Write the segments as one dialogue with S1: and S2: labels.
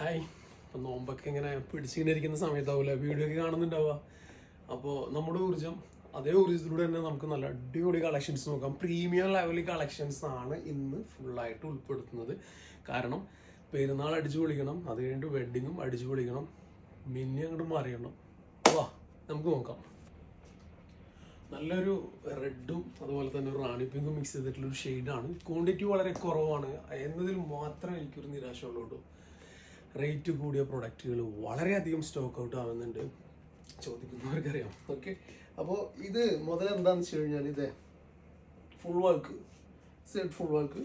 S1: Hi. ഇപ്പം നോമ്പൊക്കെ ഇങ്ങനെ പിടിച്ചിങ്ങനെ ഇരിക്കുന്ന സമയത്താവൂല? വീഡിയോ ഒക്കെ കാണുന്നുണ്ടാവുക. അപ്പോൾ നമ്മുടെ ഊർജം അതേ ഊർജത്തിലൂടെ തന്നെ നമുക്ക് നല്ല അടിപൊളി കളക്ഷൻസ് നോക്കാം. പ്രീമിയം ലെവലിൽ കളക്ഷൻസ് ആണ് ഇന്ന് ഫുള്ളായിട്ട് ഉൾപ്പെടുത്തുന്നത്. കാരണം പെരുന്നാൾ അടിച്ചു പൊളിക്കണം അത് കഴിഞ്ഞിട്ട് വെഡിങ്ങും അടിച്ചു പൊളിക്കണം. മിന്നി അങ്ങോട്ട് മാറിയണം വാ നമുക്ക് നോക്കാം. നല്ലൊരു റെഡും അതുപോലെ തന്നെ ഒരു റാണി പിങ്കും മിക്സ് ചെയ്തിട്ടുള്ള ഒരു ഷെയ്ഡാണ് ക്വാണ്ടിറ്റി വളരെ കുറവാണ്. എന്നതിൽ മാത്രമേ എനിക്കൊരു നിരാശ ഉള്ളൂ റേറ്റ് കൂടിയ പ്രൊഡക്റ്റുകൾ വളരെയധികം സ്റ്റോക്ക് ഔട്ട് ആവുന്നുണ്ട്. ചോദിക്കുന്നവർക്കറിയാം. ഓക്കെ? അപ്പോൾ ഇത് മുതൽ എന്താണെന്ന് വെച്ച് കഴിഞ്ഞാൽ ഇത് full work set full work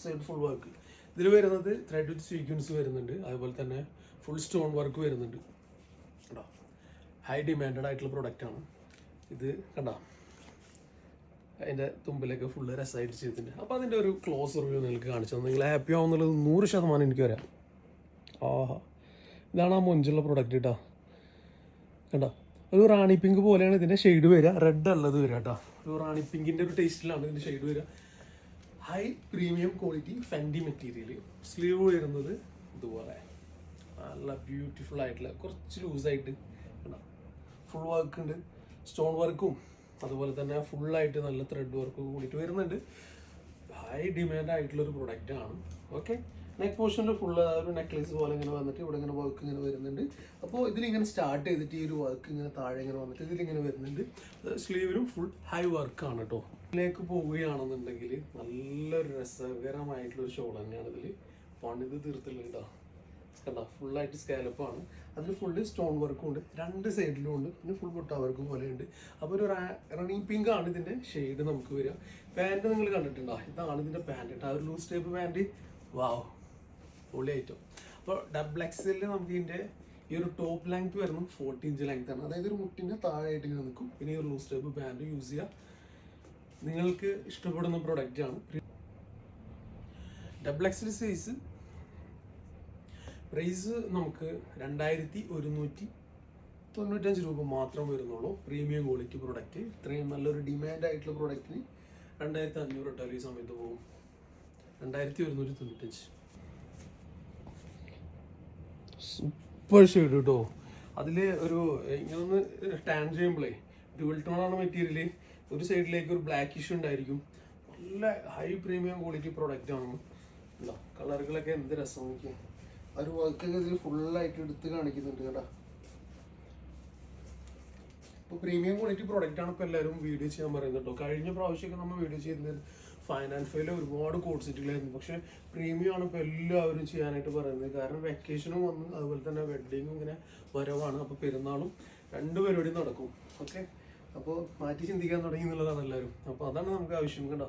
S1: set full work ഇതിൽ വരുന്നത് ത്രെഡ് വിത്ത് സീക്വൻസ് വരുന്നുണ്ട്. അതുപോലെ തന്നെ ഫുൾ സ്റ്റോൺ വർക്ക് വരുന്നുണ്ട്. കേട്ടോ ഹൈ ഡിമാൻഡഡ് ആയിട്ടുള്ള പ്രൊഡക്റ്റാണ് ഇത് കണ്ടോ? അതിന്റെ തുമ്പിലൊക്കെ ഫുള്ള് രസമായിട്ട് ചെയ്തിട്ടുണ്ട്. അപ്പോൾ അതിന്റെ ഒരു ക്ലോസ് റിവ്യൂ നിങ്ങൾക്ക് കാണിച്ചു നിങ്ങൾ ഹാപ്പി ആവുന്നുള്ളത് നൂറ് ശതമാനം എനിക്ക് വരാം. ആഹാ. ഇതാണ് ആ മൊഞ്ചുള്ള പ്രൊഡക്റ്റ് കേട്ടോ കണ്ടോ? ഒരു റാണി പിങ്ക് പോലെയാണ് ഇതിന്റെ ഷെയ്ഡ് വരിക. റെഡ് അല്ലത് വരിക കേട്ടോ ഒരു റാണി പിങ്കിന്റെ ഒരു ടേസ്റ്റിലാണ് ഇതിന്റെ ഷെയ്ഡ് വരിക. High premium quality Fendi material sleeve വരുന്നത് ഇതുപോലെ. നല്ല ബ്യൂട്ടിഫുൾ ആയിട്ടുള്ള കുറച്ച് ലൂസായിട്ട് കണ്ടോ? ഫുൾ വർക്ക് ഉണ്ട്. സ്റ്റോൺ വർക്കും അതുപോലെ തന്നെ ഫുള്ളായിട്ട് നല്ല ത്രെഡ് വർക്കും കൂടിയിട്ട് വരുന്നുണ്ട്. ഹൈ ഡിമാൻഡ് ആയിട്ടുള്ള ഒരു പ്രൊഡക്റ്റ് ആണ്. ഓക്കെ നെക്ക് പോർഷനിൽ ഫുള്ള് ഒരു നെക്ലേസ് പോലെ ഇങ്ങനെ വന്നിട്ട് ഇവിടെ ഇങ്ങനെ വർക്ക് ഇങ്ങനെ വരുന്നുണ്ട്. അപ്പോൾ ഇതിലിങ്ങനെ സ്റ്റാർട്ട് ചെയ്തിട്ട് ഈ ഒരു വർക്ക് ഇങ്ങനെ താഴെ ഇങ്ങനെ വന്നിട്ട് ഇതിലിങ്ങനെ വരുന്നുണ്ട്. സ്ലീവിലും ഫുൾ ഹൈ വർക്കാണ് കേട്ടോ ഇതിലേക്ക് പോവുകയാണെന്നുണ്ടെങ്കിൽ നല്ലൊരു രസകരമായിട്ടുള്ള ഷോൾ തന്നെയാണ് ഇതിൽ പണിത് തീർത്തുള്ളത് കേട്ടോ കണ്ടോ? ഫുള്ളായിട്ട് സ്കാലപ്പാണ് അതിൽ ഫുള്ള് സ്റ്റോൺ വർക്കും ഉണ്ട്. രണ്ട് സൈഡിലും ഉണ്ട്. പിന്നെ ഫുൾ മുട്ട വർക്ക് പോലെയുണ്ട് അപ്പോൾ ഒരു റണ്ണിങ് പിങ്ക് ആണ് ഇതിന്റെ ഷെയ്ഡ് നമുക്ക് വരിക. പാന്റ് നിങ്ങൾ കണ്ടിട്ടുണ്ടോ? ഇതാണ് ഇതിന്റെ പാന്റ് കേട്ടോ ആ ഒരു ലൂസ് ടൈപ്പ് പാന്റ് വാവ് പൊളി ഐറ്റം അപ്പോൾ ഡബിൾ എക്സിൽ നമുക്ക് ഇതിന്റെ ഈ ഒരു ടോപ്പ് ലെങ്ത് വരുന്നത് ഫോർട്ടി ഇഞ്ച് ലെങ്ത് ആണ്. അതായത് ഒരു മുട്ടിന്റെ താഴെയായിട്ട് ഇങ്ങനെ നിൽക്കും. പിന്നെ ഈ ഒരു ലൂസ് ടൈപ്പ് പാന്റ് യൂസ് ചെയ്യുക നിങ്ങൾക്ക് ഇഷ്ടപ്പെടുന്ന പ്രൊഡക്റ്റ് ആണ്. ഡബിൾ എക്സിൽ സൈസ് പ്രൈസ് നമുക്ക് രണ്ടായിരത്തി ഒരുന്നൂറ്റി തൊണ്ണൂറ്റഞ്ച് രൂപ മാത്രം വരുന്നുള്ളൂ. പ്രീമിയം ക്വാളിറ്റി പ്രൊഡക്റ്റ് ഇത്രയും നല്ലൊരു ഡിമാൻഡ് ആയിട്ടുള്ള പ്രൊഡക്റ്റിന് രണ്ടായിരത്തി അഞ്ഞൂറ് ഈ സമയത്ത് പോകും. രണ്ടായിരത്തി ഒരുന്നൂറ്റി തൊണ്ണൂറ്റഞ്ച് സൂപ്പർ ഷെയ്ഡ് കേട്ടോ. അതിൽ ഒരു ഇങ്ങനെ ഒന്ന് ടാൻ ചെയ്യുമ്പോഴേ ഡ്യുവൽ ടോണാണ് മെറ്റീരിയൽ ഒരു സൈഡിലേക്ക് ഒരു ബ്ലാക്ക് ഇഷ്യൂ ഉണ്ടായിരിക്കും. നല്ല ഹൈ പ്രീമിയം ക്വാളിറ്റി പ്രൊഡക്റ്റ് ആണ്. കളറുകളൊക്കെ എന്ത് രസം നോക്കി ആ ഒരു വർക്കൊക്കെ ഇതിൽ ഫുള്ളായിട്ട് എടുത്ത് കാണിക്കുന്നുണ്ട് കേട്ടോ. ഇപ്പോൾ പ്രീമിയം ക്വാളിറ്റി പ്രോഡക്റ്റ് ആണ് ഇപ്പോൾ എല്ലാവരും വീഡിയോ ചെയ്യാൻ പറയുന്നത് കേട്ടോ. കഴിഞ്ഞ പ്രാവശ്യമൊക്കെ നമ്മൾ വീഡിയോ ചെയ്തിരുന്നത് ആൻഡ് ഫൈൽ ഒരുപാട് പക്ഷെ പക്ഷേ പ്രീമിയം ആണ് ഇപ്പോൾ എല്ലാവരും ചെയ്യാനായിട്ട് പറയുന്നത്. കാരണം വെക്കേഷനും വന്ന് അതുപോലെ തന്നെ വെഡ്ഡിങ്ങും ഇങ്ങനെ വരവാണ്. അപ്പോൾ പെരുന്നാളും രണ്ട് പരിപാടിയും നടക്കും. ഓക്കെ അപ്പോൾ മാറ്റി ചിന്തിക്കാൻ തുടങ്ങി എന്നുള്ളതാണ് എല്ലാവരും. അപ്പോൾ അതാണ് നമുക്ക് ആവശ്യം. കണ്ടോ?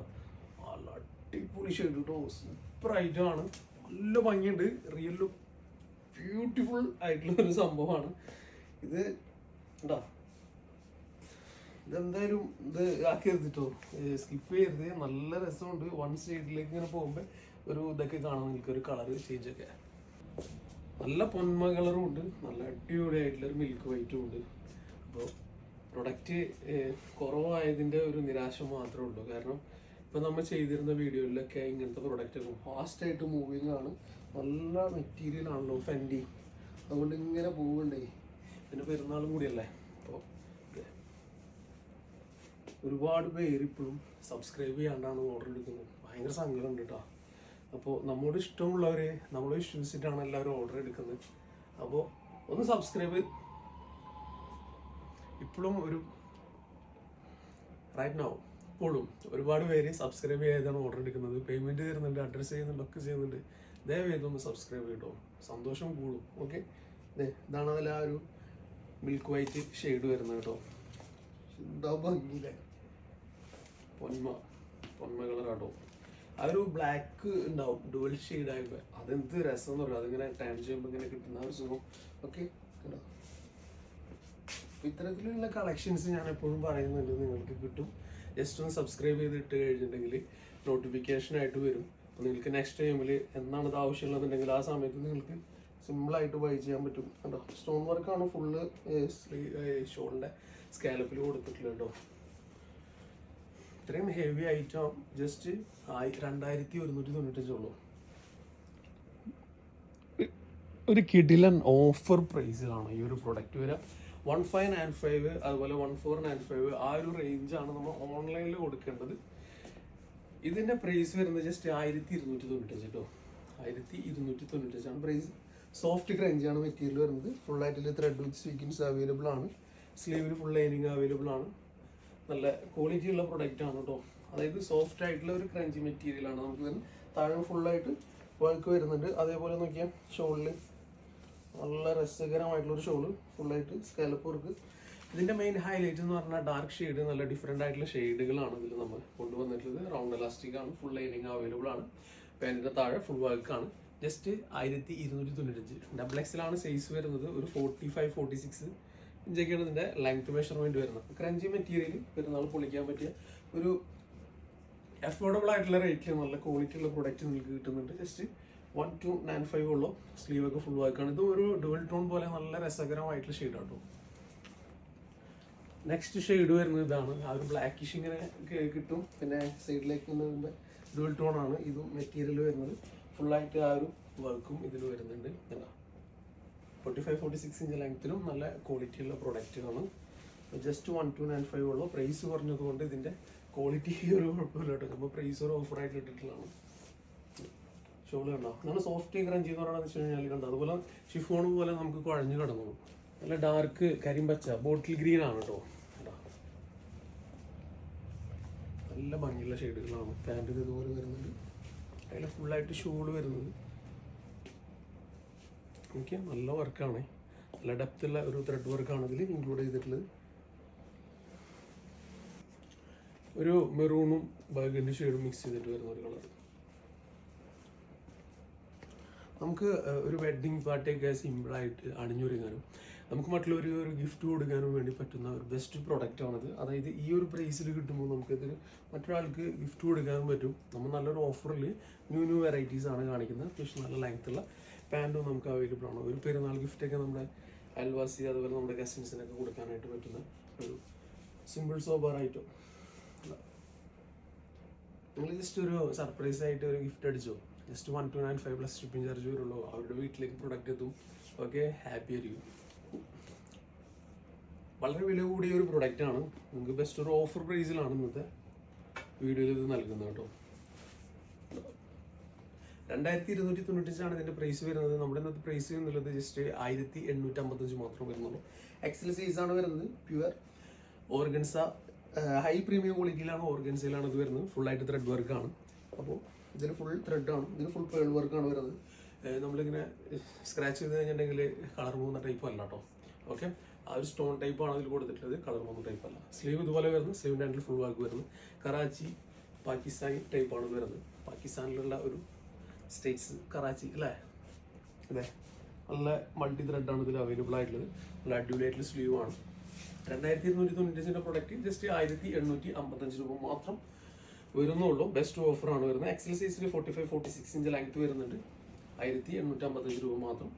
S1: നല്ല അടിപൊളി ഷെയ്ഡ് കേട്ടോ സൂപ്പർ ഐറ്റമാണ് നല്ല ഭംഗിയുണ്ട്. റിയൽ ബ്യൂട്ടിഫുൾ ആയിട്ടുള്ള ഒരു സംഭവമാണ്. ഇത് കേട്ടോ ഇതെന്തായാലും ഇത് ആക്കിയത് കേട്ടോ സ്കിപ്പ് ചെയ്യരുത്. നല്ല രസമുണ്ട്. വൺ സൈഡിലേക്ക് ഇങ്ങനെ പോകുമ്പോൾ ഒരു ഇതൊക്കെ കാണാൻ നിങ്ങൾക്ക് ഒരു കളർ ചേഞ്ച് ഒക്കെ. നല്ല പൊന്മ കളറും ഉണ്ട്. നല്ല അടിപൊളിയായിട്ടുള്ളൊരു മിൽക്ക് വൈറ്റും ഉണ്ട്. അപ്പോൾ പ്രൊഡക്റ്റ് കുറവായതിന്റെ ഒരു നിരാശ മാത്രമേ ഉള്ളൂ. കാരണം ഇപ്പം നമ്മൾ ചെയ്തിരുന്ന വീഡിയോയിലൊക്കെ ഇങ്ങനത്തെ പ്രൊഡക്റ്റ് ഒക്കെ ഫാസ്റ്റായിട്ട് മൂവിങ് ആണ് നല്ല മെറ്റീരിയൽ ആണല്ലോ ഫെൻഡി അതുകൊണ്ട് ഇങ്ങനെ പോവണ്ടേ പിന്നെ പെരുന്നാളും കൂടിയല്ലേ? ഒരുപാട് പേര് ഇപ്പോഴും സബ്സ്ക്രൈബ് ചെയ്യാണ്ടാണ് ഓർഡർ എടുക്കുന്നത്. ഭയങ്കര സങ്കടമുണ്ട് കേട്ടോ അപ്പോൾ നമ്മോട് ഇഷ്ടമുള്ളവർ നമ്മൾ വിശ്വസിച്ചിട്ടാണ് എല്ലാവരും ഓർഡർ എടുക്കുന്നത്. അപ്പോൾ ഒന്ന് സബ്സ്ക്രൈബ് ഇപ്പോഴും ഒരു റൈറ്റ് നോ ഇപ്പോഴും ഒരുപാട് പേര് സബ്സ്ക്രൈബ് ചെയ്താണ് ഓർഡർ എടുക്കുന്നത്. പേയ്മെന്റ് തരുന്നുണ്ട് അഡ്രസ്സ് ചെയ്യുന്നുണ്ട് ഒക്കെ ചെയ്യുന്നുണ്ട്. ദയവേത് ഒന്ന് സബ്സ്ക്രൈബ് ചെയ്തോ. സന്തോഷം കൂടും. ഓക്കെ ഇതാണ് അതിൽ ആ ഒരു മിൽക്ക് വൈറ്റ് ഷെയ്ഡ് വരുന്നത് കേട്ടോ എന്താ ഭംഗിയില്ലേ? പൊന്മ പൊന്മ കളറാട്ടോ ആ ഒരു ബ്ലാക്ക് ഉണ്ടാവും ഡുവൽ ഷെയ്ഡ് ആയപ്പോൾ അതെന്ത് രസം എന്ന് പറയുക അതിങ്ങനെ ടൈം ചെയ്യുമ്പോൾ ഇങ്ങനെ കിട്ടുന്ന ഒരു സുഖം. ഓക്കെ കണ്ടോ? ഇത്തരത്തിലുള്ള കളക്ഷൻസ് ഞാൻ എപ്പോഴും പറയുന്നുണ്ട് നിങ്ങൾക്ക് കിട്ടും. ജസ്റ്റ് ഒന്ന് സബ്സ്ക്രൈബ് ചെയ്ത് ഇട്ട് കഴിഞ്ഞിട്ടുണ്ടെങ്കിൽ നോട്ടിഫിക്കേഷൻ ആയിട്ട് വരും. അപ്പോൾ നിങ്ങൾക്ക് നെക്സ്റ്റ് ടൈമിൽ എന്നാണ് ഇത് ആവശ്യമുള്ളതെന്നുണ്ടെങ്കിൽ ആ സമയത്ത് നിങ്ങൾക്ക് സിമ്പിളായിട്ട് ബൈ ചെയ്യാൻ പറ്റും. കേട്ടോ സ്റ്റോൺ വർക്കാണ് ഫുള്ള് ഷോളിന്റെ സ്കാലപ്പിൽ കൊടുത്തിട്ടുള്ളത് കേട്ടോ. ഇത്രയും ഹെവി ഐറ്റം ജസ്റ്റ് രണ്ടായിരത്തി ഒരുന്നൂറ്റി തൊണ്ണൂറ്റഞ്ചുള്ളൂ ഒരു കിടിലൻ ഓഫർ പ്രൈസിലാണ് ഈ ഒരു പ്രൊഡക്റ്റ് വരെ വൺ ഫൈവ് നയൻ ഫൈവ് അതുപോലെ വൺ ഫോർ നയൻ ഫൈവ് ആ ഒരു റേഞ്ചാണ് നമ്മൾ ഓൺലൈനിൽ കൊടുക്കേണ്ടത്. ഇതിന്റെ പ്രൈസ് വരുന്നത് ജസ്റ്റ് ആയിരത്തി ഇരുന്നൂറ്റി തൊണ്ണൂറ്റഞ്ച് കേട്ടോ ആയിരത്തി ഇരുന്നൂറ്റി തൊണ്ണൂറ്റഞ്ചാണ് പ്രൈസ് സോഫ്റ്റ് ക്രഞ്ചാണ് മെറ്റീരിയൽ വരുന്നത്. ഫുൾ ആയിട്ടുള്ള ത്രെഡ് വിത്ത് സ്വീക്കിൻസ് അവൈലബിൾ ആണ്. സ്ലീവിൽ ഫുൾ ലൈനിങ് അവൈലബിൾ ആണ്. നല്ല ക്വാളിറ്റി ഉള്ള പ്രൊഡക്റ്റ് ആണ് കേട്ടോ അതായത് സോഫ്റ്റ് ആയിട്ടുള്ള ഒരു ക്രഞ്ചി മെറ്റീരിയലാണ് നമുക്ക് ഇതിന് താഴെ ഫുള്ളായിട്ട് വർക്ക് വരുന്നുണ്ട്. അതേപോലെ നോക്കിയാൽ ഷോളിൽ നല്ല രസകരമായിട്ടുള്ളൊരു ഷോൾ ഫുള്ളായിട്ട് സ്കാലപ്പ് വർക്ക് ഇതിന്റെ മെയിൻ ഹൈലൈറ്റ് എന്ന് പറഞ്ഞാൽ ഡാർക്ക് ഷെയ്ഡ് നല്ല ഡിഫറെന്റ് ആയിട്ടുള്ള ഷെയ്ഡുകളാണ് ഇതിൽ നമ്മൾ കൊണ്ടുവന്നിട്ടുള്ളത്. റൗണ്ട് എലാസ്റ്റിക് ആണ് ഫുൾ ലൈനിങ് അവൈലബിൾ ആണ്. പാന്റിന്റെ താഴെ ഫുൾ വർക്കാണ് ജസ്റ്റ് ആയിരത്തി ഇരുന്നൂറ്റി തൊണ്ണൂറ്റഞ്ച്. ഡബിൾ എക്സിലാണ് സൈസ് വരുന്നത്. ഒരു ഫോർട്ടി ഫൈവ് ഫോർട്ടി സിക്സ് ഇഞ്ചൊക്കെയാണ് ഇതിന്റെ ലെങ്ത് മെഷർമെന്റ് വരുന്നത്. ക്രഞ്ചി മെറ്റീരിയൽ പെരുന്നാൾ പൊളിക്കാൻ പറ്റിയ ഒരു അഫോർഡബിൾ ആയിട്ടുള്ള റേറ്റിൽ നല്ല ക്വാളിറ്റി ഉള്ള പ്രൊഡക്റ്റ് നിങ്ങൾക്ക് കിട്ടുന്നുണ്ട്. Just one two nine five ഉള്ളൂ സ്ലീവ് ഒക്കെ ഫുൾ വർക്കാണ് ഇത് ഒരു ഡുവൽ ടോൺ പോലെ നല്ല രസകരമായിട്ടുള്ള ഷെയ്ഡ് കേട്ടോ നെക്സ്റ്റ് ഷെയ്ഡ് വരുന്നത് ഇതാണ്. ആ ഒരു ബ്ലാക്കിഷ് ഇങ്ങനെ കിട്ടും. പിന്നെ സൈഡിലേക്ക് വരുമ്പോൾ ഡുവൽ ടോൺ ആണ്. ഇതും മെറ്റീരിയൽ വരുന്നത്. ഫുള്ളായിട്ട് ആ ഒരു വർക്കും ഇതിൽ വരുന്നുണ്ട്. എന്താ forty five forty six inch ലെങ്ത്തിലും നല്ല ക്വാളിറ്റി ഉള്ള പ്രൊഡക്റ്റ് ആണ് just one two nine five ഉള്ളൂ. പ്രൈസ് കുറഞ്ഞതുകൊണ്ട് ഇതിന്റെ ക്വാളിറ്റി ഒരു കുഴപ്പമില്ല കേട്ടോ. നമ്മൾ പ്രൈസ് ഒരു ഓഫറായിട്ട് ഇട്ടിട്ടുള്ളതാണ്. ഷോൾ കണ്ടോ? നല്ല സോഫ്റ്റ് ക്രഞ്ചി എന്ന് പറയുന്നത് വെച്ച് കഴിഞ്ഞാൽ കണ്ടോ? അതുപോലെ ഷിഫോൺ പോലെ നമുക്ക് കുഴഞ്ഞു കിടന്നു നല്ല ഡാർക്ക് കരിമ്പച്ച ബോട്ടിൽ ഗ്രീൻ ആണ് കേട്ടോ? നല്ല ഭംഗിയുള്ള ഷെയ്ഡുകളാണ് പാന്റ് ഇതുപോലെ വരുന്നുണ്ട്. അതിൽ ഫുള്ളായിട്ട് ഷോൾ വരുന്നത് എനിക്ക് നല്ല വർക്കാണ്. നല്ല ഡെപ്തുള്ള ഒരു ത്രെഡ് വർക്കാണ് ഇതിൽ ഇൻക്ലൂഡ് ചെയ്തിട്ടുള്ളത്. ഒരു മെറൂണും ബാഗിന്റെ ഷെയ്ഡും മിക്സ് ചെയ്തിട്ട് വരുന്ന ഒരു കളർ നമുക്ക് ഒരു വെഡ്ഡിങ് പാർട്ടിയൊക്കെ സിമ്പിളായിട്ട് അണിഞ്ഞൊരുങ്ങാനും നമുക്ക് മറ്റുള്ളവർ ഒരു ഗിഫ്റ്റ് കൊടുക്കാനും വേണ്ടി പറ്റുന്ന ഒരു ബെസ്റ്റ് പ്രോഡക്റ്റ് ആണത്. അതായത് ഈ ഒരു പ്രൈസിൽ കിട്ടുമ്പോൾ നമുക്കിത് മറ്റൊരാൾക്ക് ഗിഫ്റ്റ് കൊടുക്കാനും പറ്റും. നമ്മൾ നല്ലൊരു ഓഫറിൽ ന്യൂ ന്യൂ വെറൈറ്റീസ് ആണ് കാണിക്കുന്നത്. അത്യാവശ്യം നല്ല ലെങ്ത്തുള്ള പാന്റും നമുക്ക് അവൈലബിൾ ആണ് ഒരു പെരുന്നാൾ ഗിഫ്റ്റൊക്കെ നമ്മുടെ അയൽവാസി അതുപോലെ നമ്മുടെ കസിൻസിനൊക്കെ കൊടുക്കാനായിട്ട് പറ്റുന്ന ഒരു സിമ്പിൾ സോബർ ഐറ്റം നിങ്ങൾ ജസ്റ്റ് ഒരു സർപ്രൈസ് ആയിട്ട് ഒരു ഗിഫ്റ്റ് അടിച്ചോ? Just one two nine five plus shipping charge വരുള്ളൂ. അവരുടെ വീട്ടിലേക്ക് പ്രൊഡക്റ്റ് എത്തും. ഓക്കെ ഹാപ്പി ആയിരിക്കും. വളരെ വില കൂടിയ ഒരു പ്രൊഡക്റ്റാണ് നിങ്ങൾക്ക് ബെസ്റ്റ് ഒരു ഓഫർ പ്രൈസിലാണ് ഇന്നത്തെ വീഡിയോയിൽ ഇത് നൽകുന്നത് കേട്ടോ. രണ്ടായിരത്തി ഇരുന്നൂറ്റി തൊണ്ണൂറ്റഞ്ചാണ് ഇതിന്റെ പ്രൈസ് വരുന്നത്. നമ്മുടെ ഇന്നത്തെ പ്രൈസ് എന്നുള്ളത് ജസ്റ്റ് ആയിരത്തി എണ്ണൂറ്റി അമ്പത്തഞ്ച് മാത്രം വരുന്നുള്ളൂ. എക്സൽ സൈസ് ആണ് വരുന്നത് പ്യുവർ ഓർഗൻസ ഹൈ പ്രീമിയം ക്വാളിറ്റിയിലാണ് ഓർഗൻസയിലാണ് ഇത് വരുന്നത്. ഫുൾ ആയിട്ട് ത്രെഡ് വർക്ക് ആണ്. അപ്പോൾ ഇതിന് ഫുൾ ത്രെഡ് ആണ്. ഇതിന് ഫുൾ പേൾ വർക്കാണ് വരുന്നത്. നമ്മളിങ്ങനെ സ്ക്രാച്ച് ചെയ്ത് കഴിഞ്ഞിട്ടുണ്ടെങ്കിൽ കളർ പോകുന്ന ടൈപ്പ് അല്ല കേട്ടോ ഓക്കെ ആ ഒരു സ്റ്റോൺ ടൈപ്പ് ആണ് അതിൽ കൊടുത്തിട്ടുള്ളത്. കളർ പോകുന്ന ടൈപ്പ് അല്ല. സ്ലീവ് ഇതുപോലെ വരുന്നു. സ്ലീവിന്റെ ഹാൻഡിൽ ഫുൾ വർക്ക് വരുന്നു. കറാച്ചി പാകിസ്ഥാനി ടൈപ്പ് ആണ് വരുന്നത്. പാകിസ്ഥാനിലുള്ള ഒരു സ്റ്റേറ്റ്സ് കറാച്ചി അല്ലേ? അതെ. നല്ല മൾട്ടി ത്രെഡ് ആണ് ഇതിൽ അവൈലബിൾ ആയിട്ടുള്ളത്. നല്ല അടിപൊളിയായിട്ടുള്ള സ്ലീവ് ആണ്. രണ്ടായിരത്തി ഇരുന്നൂറ്റി തൊണ്ണൂറ്റഞ്ചിന്റെ പ്രൊഡക്റ്റ് ജസ്റ്റ് ആയിരത്തി എണ്ണൂറ്റി അമ്പത്തഞ്ച് രൂപ മാത്രം വരുന്നുള്ളൂ. ബെസ്റ്റ് ഓഫർ ആണ് വരുന്നത്. എക്സൽ സൈസിൽ forty five forty six inch length വരുന്നുണ്ട്. ആയിരത്തി എണ്ണൂറ്റി അമ്പത്തഞ്ച് രൂപ മാത്രം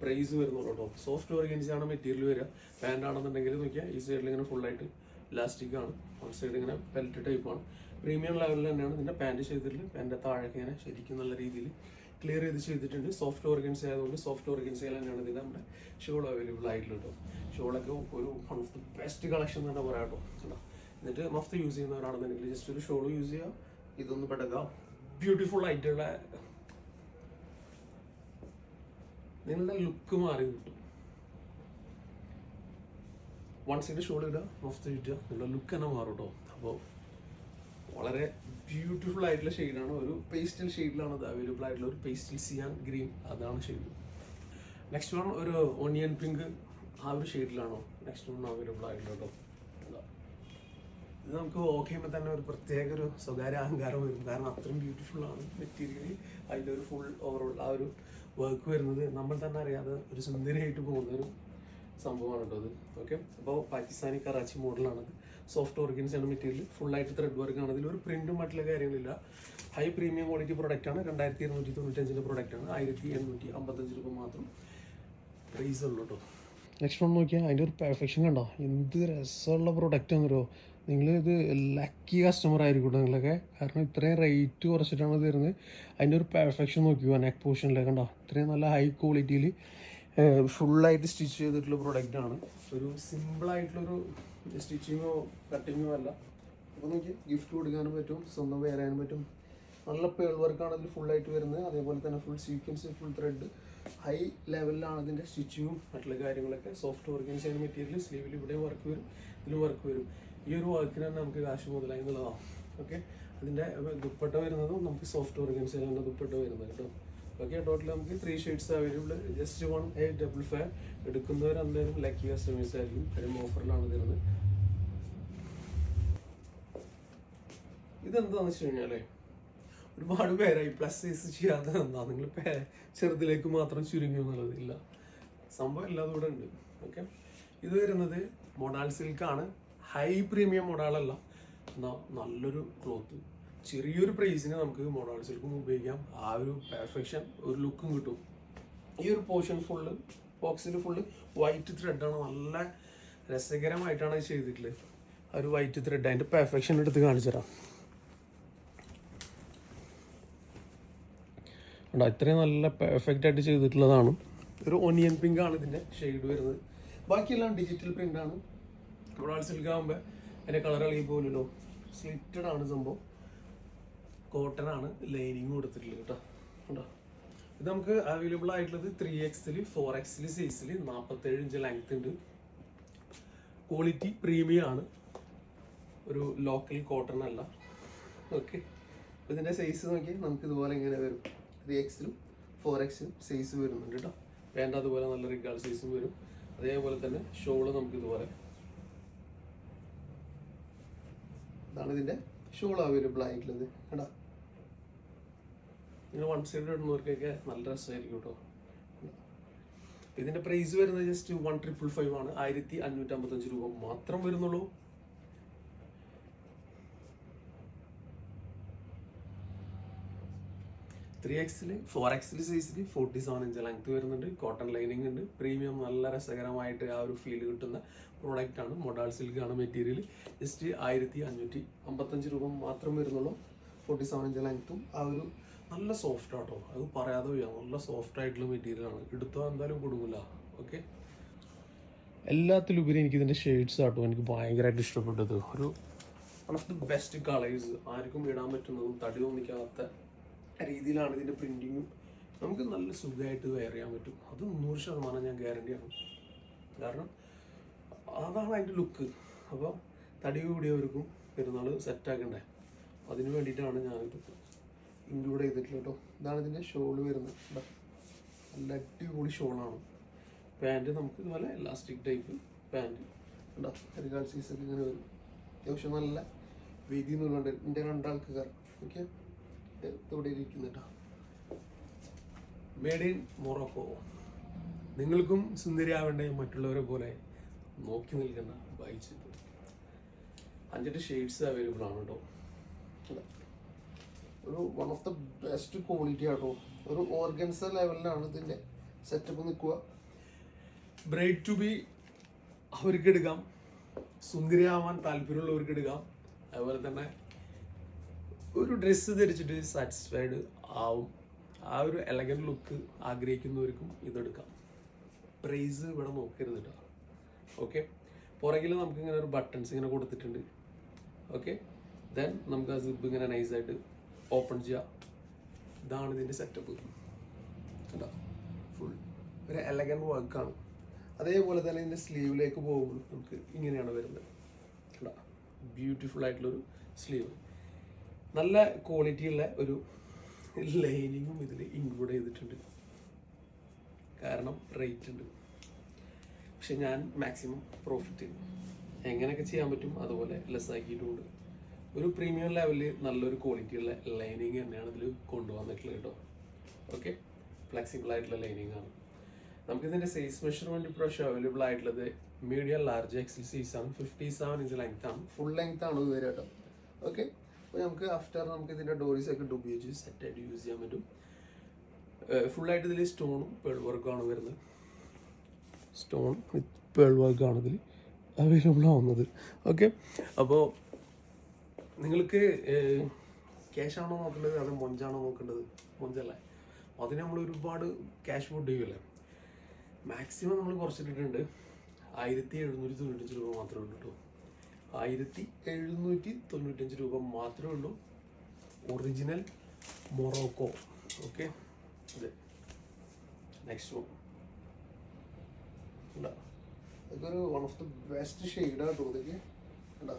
S1: പ്രൈസ് വരുന്നുള്ളൂ കേട്ടോ. സോഫ്റ്റ് ഓർഗൻസി ആണ് മെറ്റീരിയൽ വരിക. പാന്റ് ആണെന്നുണ്ടെങ്കിൽ നോക്കിയാൽ ഈ സൈഡിൽ ഇങ്ങനെ ഫുള്ളായിട്ട് ഇലാസ്റ്റിക് ആണ്. ഔട്ട് സൈഡ് ഇങ്ങനെ പെൽറ്റ് ടൈപ്പ് ആണ്. പ്രീമിയം ലെവലിൽ തന്നെയാണ് ഇതിന്റെ പാന്റ് ചെയ്തിട്ടുള്ളത്. പാന്റെ താഴേക്ക് ഇങ്ങനെ ശരിക്കും നല്ല രീതിയിൽ ക്ലിയർ ചെയ്ത് ചെയ്തിട്ടുണ്ട്. സോഫ്റ്റ് ഓർഗൻസ് ആയതുകൊണ്ട് സോഫ്റ്റ് ഓർഗൻസിയിൽ തന്നെയാണ് ഇതിൽ നമ്മുടെ ഷോൾ അവൈലബിൾ ആയിട്ടുള്ളത് കേട്ടോ ഷോളൊക്കെ ഒരു one of the best collection തന്നെ പറയാം കേട്ടോ കണ്ടോ? എന്നിട്ട് മഫ്ത് യൂസ് ചെയ്യുന്നവരാണെന്നുണ്ടെങ്കിൽ ജസ്റ്റ് ഒരു ഷോൾ യൂസ് ചെയ്യുക ഇതൊന്ന് പെടുക ബ്യൂട്ടിഫുൾ ആയിട്ടുള്ള നിങ്ങളുടെ ലുക്ക് മാറി കിട്ടും. വൺ സൈഡ് ഷോൾ ഇടുക മഫ്ത് ഇട്ടുക നിങ്ങളുടെ ലുക്ക് തന്നെ മാറും കേട്ടോ അപ്പോൾ വളരെ ബ്യൂട്ടിഫുൾ ആയിട്ടുള്ള ഷെയ്ഡാണ് ഒരു പേസ്റ്റൽ ഷെയ്ഡിലാണ് അത് അവൈലബിൾ ആയിട്ടുള്ള ഒരു പേസ്റ്റൽ സിയാൻ ഗ്രീൻ അതാണ് ഷെയ്ഡ് നെക്സ്റ്റ് വൺ ഒരു ഓണിയൻ പിങ്ക് ആ ഒരു ഷെയ്ഡിലാണോ നെക്സ്റ്റ് വൺ അവൈലബിൾ ആയിട്ടുള്ളതോ ഇത്. നമുക്ക് ഓക്കെ ചെയ്യുമ്പോൾ തന്നെ ഒരു പ്രത്യേക ഒരു സ്വകാര്യ അഹങ്കാരം വരും. കാരണം അത്രയും ബ്യൂട്ടിഫുൾ ആണ് മെറ്റീരിയൽ അതിന്റെ ഒരു ഫുൾ ഓവറോൾ ആ ഒരു വർക്ക് വരുന്നത്. നമ്മൾ തന്നെ അറിയാതെ ഒരു സുന്ദരിയായിട്ട് പോകുന്ന ഒരു സംഭവമാണ് കേട്ടോ അത്. ഓക്കെ അപ്പോൾ പാകിസ്ഥാനി കറാച്ചി മോഡലാണത് സോഫ്റ്റ് ഓർഗൻസ് ആണ് മെറ്റീരിയൽ ഫുള്ളായിട്ട് ത്രെഡ് വർക്ക് ആണ്. ഇതിൽ ഒരു പ്രിന്റും മറ്റുള്ള കാര്യങ്ങളില്ല. ഹൈ പ്രീമിയം ക്വാളിറ്റി പ്രൊഡക്റ്റ് ആണ്. രണ്ടായിരത്തി ഇരുന്നൂറ്റി തൊണ്ണൂറ്റഞ്ചിന്റെ പ്രൊഡക്റ്റ് ആണ്. ആയിരത്തി എണ്ണൂറ്റി അമ്പത്തഞ്ച് രൂപ മാത്രം പ്രൈസ് ഉള്ളൂ കേട്ടോ നെക്സ്റ്റ് വൺ നോക്കിയാൽ അതിന്റെ ഒരു പെർഫെക്ഷൻ കണ്ടോ? എന്ത് രസമുള്ള പ്രൊഡക്റ്റ് ആണെന്നോ നിങ്ങൾ ഇത് ലക്കി കസ്റ്റമർ ആയിരിക്കും നിങ്ങളൊക്കെ. കാരണം ഇത്രയും റേറ്റ് കുറച്ചിട്ടാണ് തരുന്നത്. അതിന്റെ ഒരു പെർഫെക്ഷൻ നോക്കിയോ നെക്ക് പോർഷനിലേക്ക് കണ്ടോ? ഇത്രയും നല്ല ഹൈ ക്വാളിറ്റിയിൽ ഫുള്ളായിട്ട് സ്റ്റിച്ച് ചെയ്തിട്ടുള്ള പ്രൊഡക്റ്റ് ആണ്. ഒരു സിമ്പിളായിട്ടുള്ളൊരു സ്റ്റിച്ചിങ്ങോ കട്ടിങ്ങോ അല്ല. അപ്പോൾ നോക്കി ഗിഫ്റ്റ് കൊടുക്കാനും പറ്റും സ്വന്തം വേരാനും പറ്റും. നല്ല പേൾ വർക്കാണ് ഇതിൽ ഫുള്ളായിട്ട് വരുന്നത്. അതേപോലെ തന്നെ full sequence full thread high ലെവലിലാണ് ഇതിന്റെ സ്റ്റിച്ചിങ്ങും മറ്റുള്ള കാര്യങ്ങളൊക്കെ. സോഫ്റ്റ് വർക്കിന് ചെയ്യുന്ന മെറ്റീരിയൽ സ്ലീവിൽ ഇവിടെ വർക്ക് വരും ഇതിലും വർക്ക് വരും. ഈ ഒരു വർക്കിന് തന്നെ നമുക്ക് കാശ് മുതലായി എന്നുള്ളതാണ് ഓക്കെ അതിന്റെ ദുപ്പട്ട വരുന്നതും നമുക്ക് സോഫ്റ്റ് വർക്കിന് ചെയ്യുന്ന ദുപ്പട്ട വരുന്നത്. കേട്ടോ ഓക്കെ ടോട്ടൽ നമുക്ക് three sheets available just one eight double five എടുക്കുന്നവർ എന്തായാലും ലക്കി കസ്റ്റമേഴ്സ് ആയിരിക്കും. കാര്യം ഓഫറിലാണ് തരുന്നത്. ഇതെന്താണെന്ന് വെച്ച് കഴിഞ്ഞാലേ ഒരുപാട് പേരായി പ്ലസ് സൈസ് ചെയ്യാതെ എന്താ നിങ്ങൾ ചെറുതിലേക്ക് മാത്രം ചുരുങ്ങി എന്നുള്ളത് ഇല്ല. സംഭവം എല്ലാം ഇവിടെ ഉണ്ട്. ഓക്കെ ഇത് വരുന്നത് മൊഡാൾ സിൽക്കാണ് ഹൈ പ്രീമിയം മൊഡാളല്ല എന്നാൽ നല്ലൊരു ക്ലോത്ത് ചെറിയൊരു പ്രൈസിന് നമുക്ക് മൊഡാൾ സിൽക്കും ഉപയോഗിക്കാം. ആ ഒരു പെർഫെക്ഷൻ ഒരു ലുക്കും കിട്ടും. ഈ ഒരു പോർഷൻ ഫുള്ള് ബോക്സിൽ ഫുള്ള് വൈറ്റ് ത്രെഡാണ് നല്ല രസകരമായിട്ടാണ് ചെയ്തിട്ടുള്ളത്. ആ ഒരു വൈറ്റ് ത്രെഡ് അതിന്റെ പെർഫെക്ഷൻ എടുത്ത് കാണിച്ചു തരാം. ഉണ്ടോ അത്രയും നല്ല പെർഫെക്റ്റ് ആയിട്ട് ചെയ്തിട്ടുള്ളതാണ്. ഒരു ഒനിയൻ പിങ്ക് ആണ് ഇതിന്റെ ഷെയ്ഡ് വരുന്നത്. ബാക്കിയെല്ലാം ഡിജിറ്റൽ പ്രിന്റ് ആണ്. മൊഡാൾ സിൽക്ക് ആകുമ്പോൾ അതിന്റെ കളർ ഇളകി പോലുമല്ലോ സ്ലിറ്റഡ് ആണ് സംഭവം. കോട്ടൺ ആണ് ലൈനിങ് കൊടുത്തിട്ടുള്ളത് കേട്ടോ. ഉണ്ടോ ഇത് നമുക്ക് അവൈലബിൾ ആയിട്ടുള്ളത് ത്രീ എക്സിൽ ഫോർ എക്സിൽ സൈസിൽ നാൽപ്പത്തേഴ് ഇഞ്ച് ലെങ്ത് ഉണ്ട്. ക്വാളിറ്റി പ്രീമിയം ആണ്. ഒരു ലോക്കൽ കോട്ടൺ അല്ല. ഓക്കെ ഇതിന്റെ സൈസ് നോക്കി നമുക്ക് ഇതുപോലെ ഇങ്ങനെ വരും. ത്രീ എക്സിലും ഫോർ എക്സിലും സൈസ് വരുന്നുണ്ട് കേട്ടോ. വേണ്ട അതുപോലെ നല്ല റിഗാൾ സൈസും വരും. അതേപോലെ തന്നെ ഷോൾ നമുക്ക് ഇതുപോലെ. ഇതാണ് ഇതിന്റെ ഷോൾ അവൈലബിൾ ആയിട്ടുള്ളത്. കേട്ടോ ഇങ്ങനെ വൺ സൈഡ് ഇടുന്നവർക്കൊക്കെ നല്ല രസമായിരിക്കും കേട്ടോ. ഇതിന്റെ പ്രൈസ് വരുന്നത് ജസ്റ്റ് വൺ ട്രിപ്പിൾ ഫൈവ് ആണ്. ആയിരത്തി അഞ്ഞൂറ്റി അമ്പത്തഞ്ച് രൂപ മാത്രം വരുന്നുള്ളൂ. ത്രീ എക്സിൽ ഫോർ എക്സിൽ സൈസിൽ ഫോർട്ടി സെവൻ ഇഞ്ച് ലെങ്ത് വരുന്നുണ്ട്. കോട്ടൺ ലൈനിങ് ഉണ്ട്. പ്രീമിയം നല്ല രസകരമായിട്ട് ആ ഒരു ഫീൽ കിട്ടുന്ന പ്രോഡക്റ്റ് ആണ്. മൊഡാൾ സിൽക്ക് ആണ് മെറ്റീരിയൽ ജസ്റ്റ് ആയിരത്തി അഞ്ഞൂറ്റി അമ്പത്തഞ്ച് രൂപ മാത്രം വരുന്നുള്ളൂ. ഫോർട്ടി സെവൻ ഇഞ്ച് ലെങ്ത്തും ആ ഒരു നല്ല സോഫ്റ്റ് ആട്ടോ. അത് പറയാതെ വയ്യ. നല്ല സോഫ്റ്റ് ആയിട്ടുള്ള മെറ്റീരിയലാണ് എടുത്താൽ എന്തായാലും കൊടുക്കില്ല ഓക്കെ എല്ലാത്തിലുപരി എനിക്ക് ഇതിന്റെ ഷെയ്ഡ്സ് ആട്ടോ എനിക്ക് ഭയങ്കരമായിട്ട് ഇഷ്ടപ്പെട്ടത്. ഒരു one of the best colours ആർക്കും ഇടാൻ പറ്റുന്നതും തടി തോന്നിക്കാത്ത രീതിയിലാണ് ഇതിന്റെ പ്രിന്റിങ്ങും നമുക്ക് നല്ല സുഖമായിട്ട് വെയർ ചെയ്യാൻ പറ്റും. അത് നൂറ് ശതമാനം ഞാൻ ഗ്യാരണ്ടിയാണ് കാരണം അതാണ് അതിന്റെ ലുക്ക് അപ്പോൾ തടി കൂടിയവർക്കും പെരുന്നാൾ സെറ്റാക്കണ്ടേ അതിന് വേണ്ടിയിട്ടാണ് ഞാനിത് ഇൻക്ലൂഡ് ചെയ്തിട്ടില്ല കേട്ടോ ഇതാണ് ഇതിന്റെ ഷോൾ വരുന്നത്. നല്ല അടിപൊളി ഷോളാണ് പാന്റ് നമുക്ക് ഇതുപോലെ എലാസ്റ്റിക് ടൈപ്പ് പാന്റ് ഉണ്ടോ കരികാൽ സീസൺ ഇങ്ങനെ വരും. അത്യാവശ്യം നല്ല വീതി എന്നുള്ളത് എന്റെ രണ്ടാൾക്കാർ. ഓക്കെ? ഇവിടെ ഇരിക്കുന്നുട്ടോ മേഡ് ഇൻ മൊറോക്കോ നിങ്ങൾക്കും സുന്ദരിയാവേണ്ട മറ്റുള്ളവരെ പോലെ നോക്കി നിൽക്കുന്ന വായിച്ചത് അഞ്ചെട്ട് ഷെയ്ഡ്സ് അവൈലബിൾ ആണ് കേട്ടോ. ഒരു one of the best quality ആട്ടോ. ഒരു ഓർഗൻസ ലെവലിലാണ് ഇതിന്റെ സെറ്റപ്പ് നിൽക്കുക ബ്രൈഡ് ടു ബി അവർക്ക് എടുക്കാം. സുന്ദരിയാവാൻ താല്പര്യമുള്ളവർക്ക് എടുക്കാം. അതുപോലെ തന്നെ ഒരു ഡ്രസ്സ് ധരിച്ചിട്ട് സാറ്റിസ്ഫൈഡ് ആവും. ആ ഒരു എലഗൻ ലുക്ക് ആഗ്രഹിക്കുന്നവർക്കും ഇതെടുക്കാം. പ്രൈസ് ഇവിടെ നോക്കരുത് കേട്ടോ ഓക്കെ പുറകിൽ നമുക്ക് ഇങ്ങനെ ഒരു ബട്ടൺസ് ഇങ്ങനെ കൊടുത്തിട്ടുണ്ട്. ഓക്കെ ദെൻ നമുക്ക് ആ സിബ് ഇങ്ങനെ നൈസായിട്ട് ഓപ്പൺ ചെയ്യുക ഇതാണ് ഇതിന്റെ സെറ്റപ്പ് കണ്ടോ? ഫുൾ ഒരു എലഗൻ വർക്കാണ് അതേപോലെ തന്നെ ഇതിന്റെ സ്ലീവിലേക്ക് പോകുമ്പോൾ നമുക്ക് ഇങ്ങനെയാണ് വരുന്നത്. കണ്ടോ? ബ്യൂട്ടിഫുൾ ആയിട്ടുള്ളൊരു സ്ലീവ് നല്ല ക്വാളിറ്റിയുള്ള ഒരു ലൈനിങ്ങും ഇതിൽ ഇൻക്ലൂഡ് ചെയ്തിട്ടുണ്ട്. കാരണം റേറ്റ് ഉണ്ട്. പക്ഷെ ഞാൻ മാക്സിമം പ്രോഫിറ്റ് എങ്ങനെയൊക്കെ ചെയ്യാൻ പറ്റും? അതുപോലെ ലെസ് ആക്കിയിട്ടുണ്ട്. ഒരു പ്രീമിയം ലെവലിൽ നല്ലൊരു ക്വാളിറ്റി ഉള്ള ലൈനിങ് തന്നെയാണ് ഇതിൽ കൊണ്ടുവന്നിട്ടുള്ളത് കേട്ടോ. ഓക്കെ ഫ്ലെക്സിബിൾ ആയിട്ടുള്ള ലൈനിങ് ആണ്. നമുക്ക് ഇതിന്റെ സൈസ് മെഷർമെന്റ് ഇപ്രാവശ്യം അവൈലബിൾ ആയിട്ടുള്ളത് മീഡിയം ലാർജ് എക്സൽ സൈസ് ആണ് ഫിഫ്റ്റി സെവൻ ഇഞ്ച് ലെങ്ത് ആണ്. ഫുൾ ലെങ്ത് ആണ് ഇത് വരെ കേട്ടോ. ഓക്കെ അപ്പോൾ നമുക്ക് ആഫ്റ്റർ നമുക്ക് ഇതിന്റെ ഡോറീസ് ഒക്കെ ഉപയോഗിച്ച് സെറ്റ് ആയിട്ട് യൂസ് ചെയ്യാൻ പറ്റും. ഫുൾ ആയിട്ട് ഇതിൽ സ്റ്റോണും പേൾ വർക്കും ആണ് വരുന്നത്. സ്റ്റോൺ വിത്ത് പേൾ വർക്ക് ആണ് ഇതിൽ അവൈലബിൾ ആവുന്നത്. ഓക്കെ അപ്പോൾ നിങ്ങൾക്ക് ക്യാഷ് ആണോ നോക്കേണ്ടത് അത് മൊഞ്ചാണോ നോക്കേണ്ടത്? മൊഞ്ചല്ലേ അതിന് നമ്മൾ ഒരുപാട് ക്യാഷ് ഫുഡ് ചെയ്യുമല്ലേ മാക്സിമം നമ്മൾ കുറച്ചിട്ടിട്ടുണ്ട്. ആയിരത്തി എഴുന്നൂറ്റി തൊണ്ണൂറ്റഞ്ച് രൂപ മാത്രമേ ഉള്ളൂ കേട്ടോ ആയിരത്തി എഴുന്നൂറ്റി തൊണ്ണൂറ്റഞ്ച് രൂപ മാത്രമേ ഉള്ളൂ. ഒറിജിനൽ മൊറോക്കോ ഓക്കെ അതെ. നെക്സ്റ്റ് വൺ ഉണ്ടോ ഇതൊരു വൺ ഓഫ് ദി ബെസ്റ്റ് ഷെയ്ഡാണ് തോന്നിക്ക് ഉണ്ടോ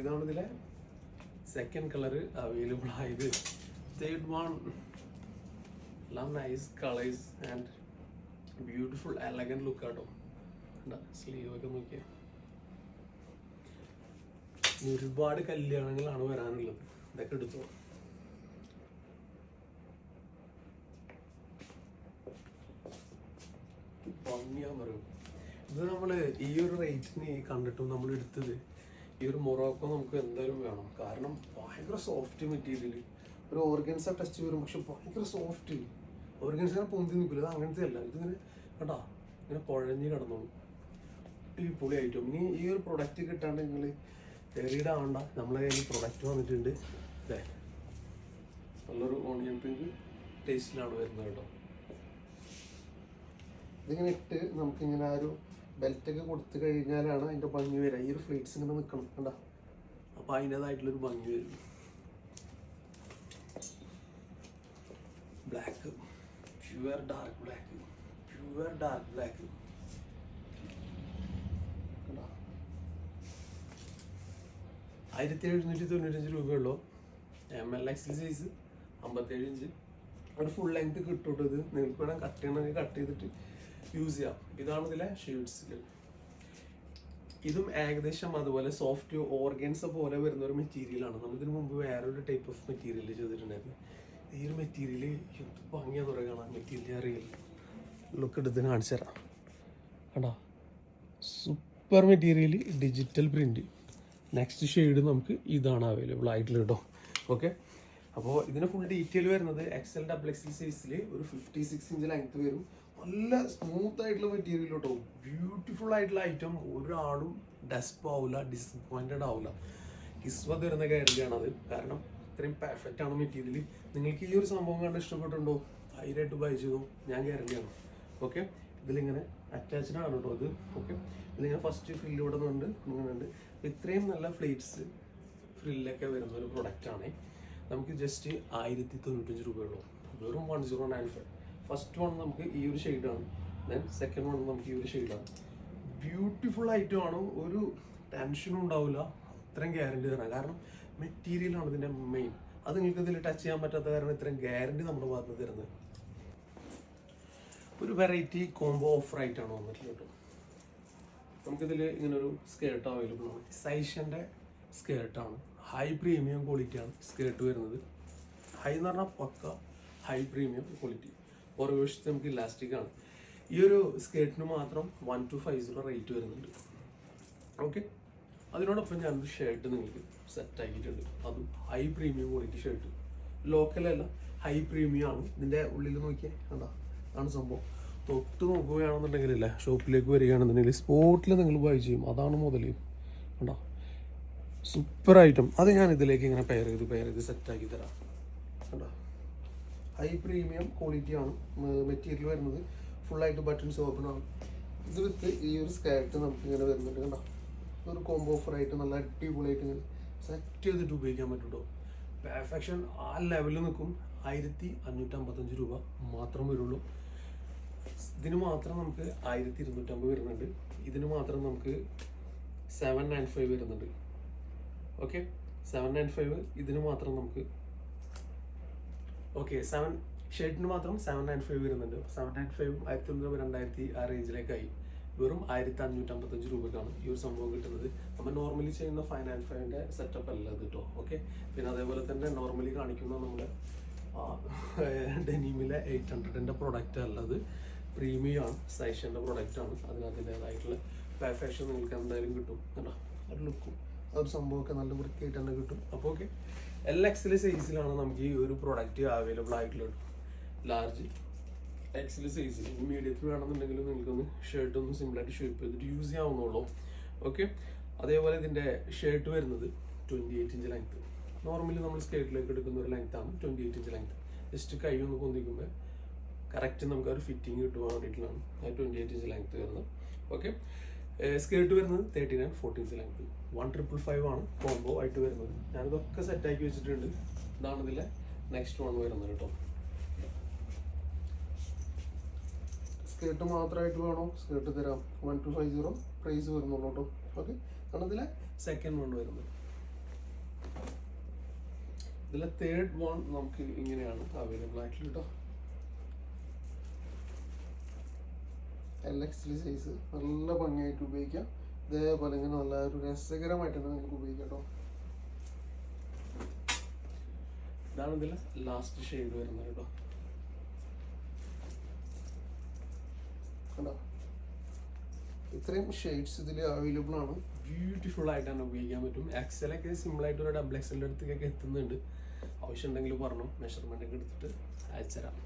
S1: ഇതാണ് ഇതിലെ സെക്കൻഡ് കളർ അവൈലബിൾ ആയത്. തേർഡ് വൺ എല്ലാം nice colours and beautiful elegant look ആട്ടോ. സ്ലീവ് ഒക്കെ നോക്കിയാൽ ഒരുപാട് കല്യാണങ്ങളാണ് വരാനുള്ളത്. ഇതൊക്കെ എടുത്തോ ഭംഗിയാന്ന് പറയും. ഇത് നമ്മൾ ഈ ഒരു റേറ്റിന് കണ്ടിട്ടും നമ്മൾ എടുത്തത് ഈ ഒരു മൊറോക്കോ നമുക്ക് എന്തായാലും വേണം. കാരണം ഭയങ്കര സോഫ്റ്റ് മെറ്റീരിയൽ ഒരു ഓർഗൻസ ടെസ്റ്റ് വരും. പക്ഷെ ഭയങ്കര സോഫ്റ്റ് ഓർഗൻസ പൊന്തി നിൽക്കില്ല ഇത് അങ്ങനത്തെ അല്ല ഇതിങ്ങനെ കേട്ടാ ഇങ്ങനെ കുഴഞ്ഞ് കിടന്നോളൂ. അടിപൊളി ഐറ്റം ഇനി ഈ ഒരു പ്രൊഡക്റ്റ് കിട്ടാണ്ട് നിങ്ങൾ തെറിയിടാവണ്ട നമ്മളെ കയ്യിൽ പ്രൊഡക്റ്റ് വന്നിട്ടുണ്ട്. അല്ലേ നല്ലൊരു ഓണിയൻ പിങ്ക് ടേസ്റ്റിലാണ് വരുന്നത് കേട്ടോ. ഇതിങ്ങനെ ഇട്ട് നമുക്കിങ്ങനെ ആ ഒരു ബെൽറ്റ് ഒക്കെ കൊടുത്തു കഴിഞ്ഞാലാണ് അതിന്റെ ഭംഗി വരിക. ഈ ഒരു ഫ്ലീറ്റ്സ് ഇങ്ങനെ നിൽക്കണം കണ്ട? അപ്പോൾ അതിന്റേതായിട്ടുള്ളൊരു ഭംഗി വരും. Black pure dark black pure dark black ആയിരത്തി എഴുന്നൂറ്റി തൊണ്ണൂറ്റഞ്ച് രൂപയുള്ളൂ എം എൽ എക്സ് സൈസ് അമ്പത്തേഴ് ഇഞ്ച്. ഒരു ഫുൾ ലെങ്ത് കിട്ടും ഇത്. നിങ്ങൾക്ക് വേണം കട്ട് ചെയ്യണമെങ്കിൽ കട്ട് ചെയ്തിട്ട് യൂസ് ചെയ്യാം. ഇതാണ് ഇതിലെ ഷീഡ്സ് ഇതും ഏകദേശം അതുപോലെ സോഫ്റ്റ് ഓർഗൻസ് പോലെ വരുന്ന ഒരു മെറ്റീരിയലാണ് നമ്മൾ ഇതിനു മുമ്പ് വേറൊരു ടൈപ്പ് ഓഫ് മെറ്റീരിയൽ ചെയ്തിട്ടുണ്ടായിരുന്നു. ഈ ഒരു മെറ്റീരിയൽ എന്ത് ഭംഗിയാ തുറ മെറ്റീരിയൽ അറിയില്ല ലുക്ക് എടുത്ത് കാണിച്ചു തരാം. കണ്ടോ? Super material digital print next shade നമുക്ക് ഇതാണ് അവൈലബിൾ ആയിട്ടുള്ളത് കേട്ടോ. ഓക്കെ അപ്പോൾ ഇതിന് ഫുൾ ഡീറ്റെയിൽ വരുന്നത് എക്സൽ ഡബിൾ എക്സൽ സൈസിൽ ഒരു ഫിഫ്റ്റി സിക്സ് ഇഞ്ച് ലെങ്ത് വരും. നല്ല സ്മൂത്ത് ആയിട്ടുള്ള മെറ്റീരിയൽ കേട്ടോ ബ്യൂട്ടിഫുൾ ആയിട്ടുള്ള ഐറ്റം ഒരാളും ഡെസ്പ് ആവില്ല ഡിസപ്പോയിന്റഡ് ആവില്ല കിസ്വ തരുന്ന കാര്യമാണ് അത്. കാരണം ഇത്രയും പെർഫെക്റ്റ് ആണ് മെറ്റീരിയൽ നിങ്ങൾക്ക് ഈ ഒരു സംഭവം കണ്ട് ഇഷ്ടപ്പെട്ടുണ്ടോ ധൈര്യമായിട്ട് ബൈ ചെയ്തു? ഞാൻ ഗ്യാരണ്ടിയാണ് ഓക്കെ ഇതിലിങ്ങനെ അറ്റാച്ച്ഡ് ആണ് കേട്ടോ ഇത്. ഓക്കെ ഇതിലിങ്ങനെ ഫസ്റ്റ് ഫ്രില്ല് ഇവിടെ നിന്നുണ്ട് ഇങ്ങനെ ഉണ്ട്. ഇത്രയും നല്ല ഫ്ലേറ്റ്സ് ഫ്രില്ലൊക്കെ വരുന്ന ഒരു പ്രൊഡക്റ്റ് ആണ്. നമുക്ക് ജസ്റ്റ് ആയിരത്തി തൊണ്ണൂറ്റഞ്ച് രൂപയുള്ളൂ വെറും one zero nine five first one നമുക്ക് ഈ ഒരു ഷെയ്ഡാണ് ദെൻ സെക്കൻഡ് വൺ നമുക്ക് ഈ ഒരു ഷെയ്ഡാണ് ബ്യൂട്ടിഫുൾ ഐറ്റം ആണ് ഒരു ടെൻഷനും ഉണ്ടാവില്ല. അത്രയും ഗ്യാരണ്ടി തരാം. കാരണം മെറ്റീരിയൽ ആണ് ഇതിന്റെ മെയിൻ അത് നിങ്ങൾക്ക് ഇതിൽ ടച്ച് ചെയ്യാൻ പറ്റാത്ത കാരണം ഇത്രയും ഗ്യാരണ്ടി നമ്മുടെ ഭാഗത്ത് തരുന്നത്. ഒരു വെറൈറ്റി കോംബോ ഓഫർ ആയിട്ടാണ് വന്നിട്ടുള്ളത് നമുക്കിതിൽ ഇങ്ങനൊരു സ്കേർട്ട് അവൈലബിൾ ആണ്. സൈഷന്റെ സ്കേർട്ടാണ് ഹൈ പ്രീമിയം ക്വാളിറ്റിയാണ് സ്കേർട്ട് വരുന്നത്. ഹൈ എന്ന് പറഞ്ഞാൽ പക്ക ഹൈ പ്രീമിയം ക്വാളിറ്റി ഓരോ വശത്ത് നമുക്ക് ഇലാസ്റ്റിക് ആണ്. ഈ ഒരു സ്കേർട്ടിന് മാത്രം one two five zero rate വരുന്നുണ്ട്. ഓക്കെ അതിനോടൊപ്പം ഞാനൊരു ഷർട്ട് നിങ്ങൾക്ക് സെറ്റ് ആക്കിയിട്ടുണ്ട്. അതും ഹൈ പ്രീമിയം ക്വാളിറ്റി ഷർട്ട് ലോക്കലല്ല ഹൈ പ്രീമിയം ആണ്. ഇതിന്റെ ഉള്ളിൽ നോക്കിയാൽ കണ്ടാ? അതാണ് സംഭവം. തൊട്ട് നോക്കുകയാണെന്നുണ്ടെങ്കിലല്ല ഷോപ്പിലേക്ക് വരികയാണെന്നുണ്ടെങ്കിൽ സ്പോട്ടിൽ നിങ്ങൾ ബൈ ചെയ്യും. അതാണ് മുതൽ കണ്ടോ? സൂപ്പർ ഐറ്റം അത് ഞാൻ ഇതിലേക്ക് ഇങ്ങനെ പെയർ ചെയ്ത് പെയർ ചെയ്ത് സെറ്റ് ആക്കി തരാം. കണ്ടോ? ഹൈ പ്രീമിയം ക്വാളിറ്റി ആണ് മെറ്റീരിയൽ വരുന്നത്. ഫുൾ ആയിട്ട് ബട്ടൺസ് ഓപ്പൺ ആണ്. ഇത് വിത്ത് ഈ ഒരു സ്കേർട്ട് നമുക്ക് ഇങ്ങനെ വരുന്നുണ്ട് കണ്ടോ? ഒരു കോംബോ ഓഫർ ആയിട്ട് നല്ല അടിപൊളിയായിട്ട് ഇങ്ങനെ സെറ്റ് ചെയ്തിട്ട് ഉപയോഗിക്കാൻ പറ്റും പെർഫെക്ഷൻ ആ ലെവലിൽ നിൽക്കും. ആയിരത്തി അഞ്ഞൂറ്റി അമ്പത്തഞ്ച് രൂപ മാത്രം വരുള്ളൂ. ഇതിന് മാത്രം നമുക്ക് ആയിരത്തി ഇരുന്നൂറ്റമ്പത് വരുന്നുണ്ട്. ഇതിന് മാത്രം നമുക്ക് സെവൻ നയൻ ഫൈവ് വരുന്നുണ്ട്. ഓക്കെ സെവൻ നയൻ ഫൈവ് ഇതിന് മാത്രം നമുക്ക് ഓക്കെ സെവൻ ഷർട്ടിന് മാത്രം സെവൻ നയൻ ഫൈവ് വരുന്നുണ്ട്. സെവൻ നയൻ ഫൈവ് ആയിരത്തി തൊണ്ണൂറ് രണ്ടായിരത്തി ആ റേഞ്ചിലേക്കായി വെറും ആയിരത്തി അഞ്ഞൂറ്റി അമ്പത്തഞ്ച് രൂപക്കാണ് ഈ ഒരു സംഭവം കിട്ടുന്നത്. നമ്മൾ നോർമലി ചെയ്യുന്ന ഫൈവ് നയൻ ഫൈവിന്റെ സെറ്റപ്പ് അല്ല അത് കേട്ടോ ഓക്കെ പിന്നെ അതേപോലെ തന്നെ നോർമലി കാണിക്കുന്ന നമ്മുടെ ഡെനീമിലെ എയ്റ്റ് ഹൺഡ്രഡിന്റെ പ്രൊഡക്റ്റ് അല്ലത്. പ്രീമിയം ആണ് സൈഷന്റെ പ്രൊഡക്റ്റ് ആണ്. അതിനതിന്റെതായിട്ടുള്ള പെർഫെക്ഷൻ നിങ്ങൾക്ക് എന്തായാലും കിട്ടും. കേട്ടോ ഒരു ലുക്കും ഒരു സംഭവമൊക്കെ നല്ല വൃത്തിയായിട്ട് തന്നെ കിട്ടും. അപ്പോൾ ഓക്കെ എൽ എക്സിലെ സൈസിലാണ് നമുക്ക് ഈ ഒരു പ്രൊഡക്റ്റ് അവൈലബിൾ ആയിട്ടുള്ളത്. ലാർജ് എക്സിൽ സൈസിൽ മീഡിയത്തിൽ വേണമെന്നുണ്ടെങ്കിൽ നിങ്ങൾക്കൊന്ന് ഷർട്ട് ഒന്ന് സിമ്പിളായിട്ട് ഷേപ്പ് ചെയ്തിട്ട് യൂസ് ചെയ്യാവുന്നുള്ളൂ ഓക്കെ അതേപോലെ ഇതിന്റെ ഷർട്ട് വരുന്നത് twenty eight inch length normally നമ്മൾ സ്കേറ്റിലേക്ക് എടുക്കുന്ന ഒരു ലെങ്ത് ആണ് twenty eight inch length just കൈ ഒന്ന് പൊന്തിക്കുമ്പോൾ കറക്റ്റ് നമുക്ക് ഒരു ഫിറ്റിംഗ് കിട്ടുവാൻ വേണ്ടിയിട്ടുള്ളതാണ് ട്വന്റി എയ്റ്റ് ഇഞ്ച് ലെങ്ത് വരുന്നത്. ഓക്കെ സ്കേർട്ട് വരുന്നത് തേർട്ടി നയൻ ഫോർട്ടീൻസ് ലെങ്ത് വൺ ട്രിപ്പിൾ ഫൈവ് ആണ് കോംബോ ആയിട്ട് വരുന്നത്. ഞാനിതൊക്കെ സെറ്റാക്കി വെച്ചിട്ടുണ്ട്. ഇതാണ് ഇതിലെ നെക്സ്റ്റ് വൺ വരുന്നത് കേട്ടോ. സ്കേർട്ട് മാത്രമായിട്ട് വേണോ? സ്കേർട്ട് തരാം. One two five zero price വരുന്നുള്ളൂ കേട്ടോ. ഓക്കെ ആണ് ഇതിലെ സെക്കൻഡ് വൺ വരുന്നത്. ഇതിലെ തേർഡ് വൺ നമുക്ക് ഇങ്ങനെയാണ് അവൈലബിൾ ആയിട്ടുള്ളത് കേട്ടോ. എൽ എക്സിൽ സൈസ് നല്ല ഭംഗിയായിട്ട് ഉപയോഗിക്കാം. ഇതേപോലെ ഇങ്ങനെ നല്ല ഒരു രസകരമായിട്ട് തന്നെ നിങ്ങൾക്ക് ഉപയോഗിക്കാം കേട്ടോ ഇതാണ് ഇതിൽ ലാസ്റ്റ് ഷെയ്ഡ് വരുന്നത് കേട്ടോ കണ്ടോ? ഇത്രയും ഷെയ്ഡ്സ് ഇതിൽ അവൈലബിൾ ആണ്. ബ്യൂട്ടിഫുൾ ആയിട്ട് തന്നെ ഉപയോഗിക്കാൻ പറ്റും. എക്സലൊക്കെ സിമ്പിൾ ആയിട്ട് ഒരു ഡബിൾ എക്സലിന്റെ അടുത്തേക്കൊക്കെ എത്തുന്നുണ്ട്. ആവശ്യം ഉണ്ടെങ്കിൽ പറഞ്ഞു. മെഷർമെന്റ് ഒക്കെ എടുത്തിട്ട് അയച്ചുതരാം.